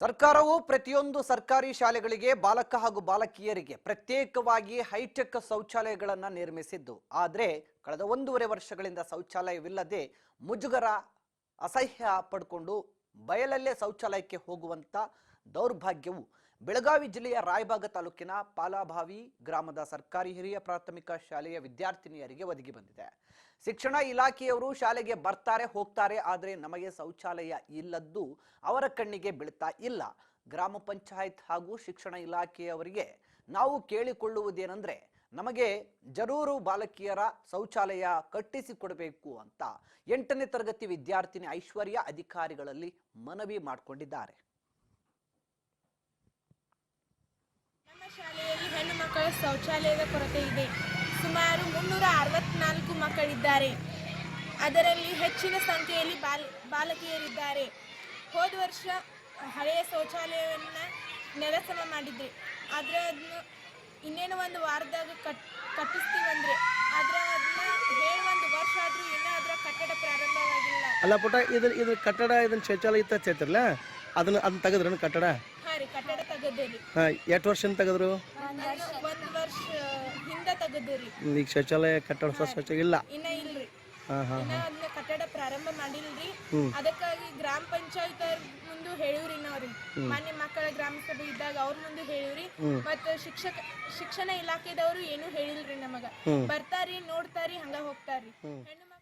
ಸರ್ಕಾರವು ಪ್ರತಿಯೊಂದು ಸರ್ಕಾರಿ ಶಾಲೆಗಳಿಗೆ ಬಾಲಕ ಹಾಗೂ ಬಾಲಕಿಯರಿಗೆ ಪ್ರತ್ಯೇಕವಾಗಿ ಹೈಟೆಕ್ ಶೌಚಾಲಯಗಳನ್ನು ನಿರ್ಮಿಸಿದ್ದು. ಆದರೆ ಕಳೆದ ಒಂದೂವರೆ ವರ್ಷಗಳಿಂದ ಶೌಚಾಲಯವಿಲ್ಲದೆ ಮುಜುಗರ, ಅಸಹ್ಯ ಪಡ್ಕೊಂಡು ಬಯಲಲ್ಲೇ ಶೌಚಾಲಯಕ್ಕೆ ಹೋಗುವಂತ ದೌರ್ಭಾಗ್ಯವು ಬೆಳಗಾವಿ ಜಿಲ್ಲೆಯ ರಾಯಬಾಗ ತಾಲೂಕಿನ ಪಾಲಾಭಾವಿ ಗ್ರಾಮದ ಸರ್ಕಾರಿ ಹಿರಿಯ ಪ್ರಾಥಮಿಕ ಶಾಲೆಯ ವಿದ್ಯಾರ್ಥಿನಿಯರಿಗೆ ಒದಗಿ ಬಂದಿದೆ. ಶಿಕ್ಷಣ ಇಲಾಖೆಯವರು ಶಾಲೆಗೆ ಬರ್ತಾರೆ, ಹೋಗ್ತಾರೆ, ಆದರೆ ನಮಗೆ ಶೌಚಾಲಯ ಇಲ್ಲದ್ದು ಅವರ ಕಣ್ಣಿಗೆ ಬೀಳ್ತಾ ಇಲ್ಲ. ಗ್ರಾಮ ಪಂಚಾಯತ್ ಹಾಗೂ ಶಿಕ್ಷಣ ಇಲಾಖೆಯವರಿಗೆ ನಾವು ಕೇಳಿಕೊಳ್ಳುವುದೇನೆಂದ್ರೆ, ನಮಗೆ ಜರೂರು ಬಾಲಕಿಯರ ಶೌಚಾಲಯ ಕಟ್ಟಿಸಿಕೊಡಬೇಕು ಅಂತ ಎಂಟನೇ ತರಗತಿ ವಿದ್ಯಾರ್ಥಿನಿ ಐಶ್ವರ್ಯ ಅಧಿಕಾರಿಗಳಲ್ಲಿ ಮನವಿ ಮಾಡಿಕೊಂಡಿದ್ದಾರೆ ನಮ್ಮ ಶಾಲೆಯಲ್ಲಿ ಹೆಣ್ಣು ಮಕ್ಕಳ ಶೌಚಾಲಯದ ಕೊರತೆ ಇದೆ. ಸುಮಾರು ಮುನ್ನೂರ ಅರವತ್ನಾಲ್ಕು ಮಕ್ಕಳಿದ್ದಾರೆ. ಅದರಲ್ಲಿ ಹೆಚ್ಚಿನ ಸಂಖ್ಯೆಯಲ್ಲಿ ಬಾಲ, ಬಾಲಕಿಯರಿದ್ದಾರೆ. ಹೋದ ವರ್ಷ ಹಳೆಯ ಶೌಚಾಲಯವನ್ನು ನೆಲಸಮ ಮಾಡಿದ್ರಿ. ಆದರೆ ಅದನ್ನು ಇನ್ನೇನು ಒಂದು ವಾರದಾಗ ಕಟ್ ಕಟ್ಟಿಸ್ತೀವಂದ್ರೆ ಆದರೆ ಅದನ್ನ ಹೇಳಿ ಒಂದು ವರ್ಷ ಆದರೂ ಇನ್ನೂ ಅದರ ಕಟ್ಟಡ ಪ್ರಾರಂಭವಾಗಿಲ್ಲ. ಅಲ್ಲ ಪುಟ ಇದ್ರ ಇದ್ರ ಕಟ್ಟಡ ಇದನ್ನ ಶೌಚಾಲಯ ಇತ್ತ ಚೇತಿರಲ್ಲ ಅದನ್ನು ಅದನ್ನ ಕಟ್ಟಡ? ರೀ ಕಟ್ಟಡ ತೆಗೆದಿರಿ ಹಾಂ ಎಷ್ಟು ವರ್ಷ ತೆಗೆದ್ರು? ಒಂದು ವರ್ಷ. ಹಿಂದೆ ತೆಗೆದಿರಿ ಈಗ ಶೌಚಾಲಯ ಕಟ್ಟಡ ಹೊಸ ಇಲ್ಲ? ಇನ್ನ ಇಲ್ರಿ ಹಾಂ ಹಾಂ ಇನ್ನ ಅದನ್ನ ಕಟ್ಟಡ ಪ್ರಾರಂಭ ಮಾಡಿಲ್ರಿ ಅದಕ್ಕಾಗಿ ಗ್ರಾಮ ಪಂಚಾಯತ್ ಮುಂದೆ ಹೇಳಿವ್ರಿ ನಾವ್ರಿ ಮಾನ್ಯ ಮಕ್ಕಳ ಗ್ರಾಮ ಸಭೆ ಇದ್ದಾಗ ಅವ್ರ ಮುಂದೆ ಹೇಳಿವ್ರಿ. ಮತ್ತ ಶಿಕ್ಷಕ ಶಿಕ್ಷಣ ಇಲಾಖೆದವರು ಏನು ಹೇಳಿಲ್ರಿ ನಮಗ. ಬರ್ತಾರಿ ನೋಡ್ತಾರಿ ಹಂಗ ಹೋಗ್ತಾರಿ ಹೆಣ್ಣು ಮಕ್ಳು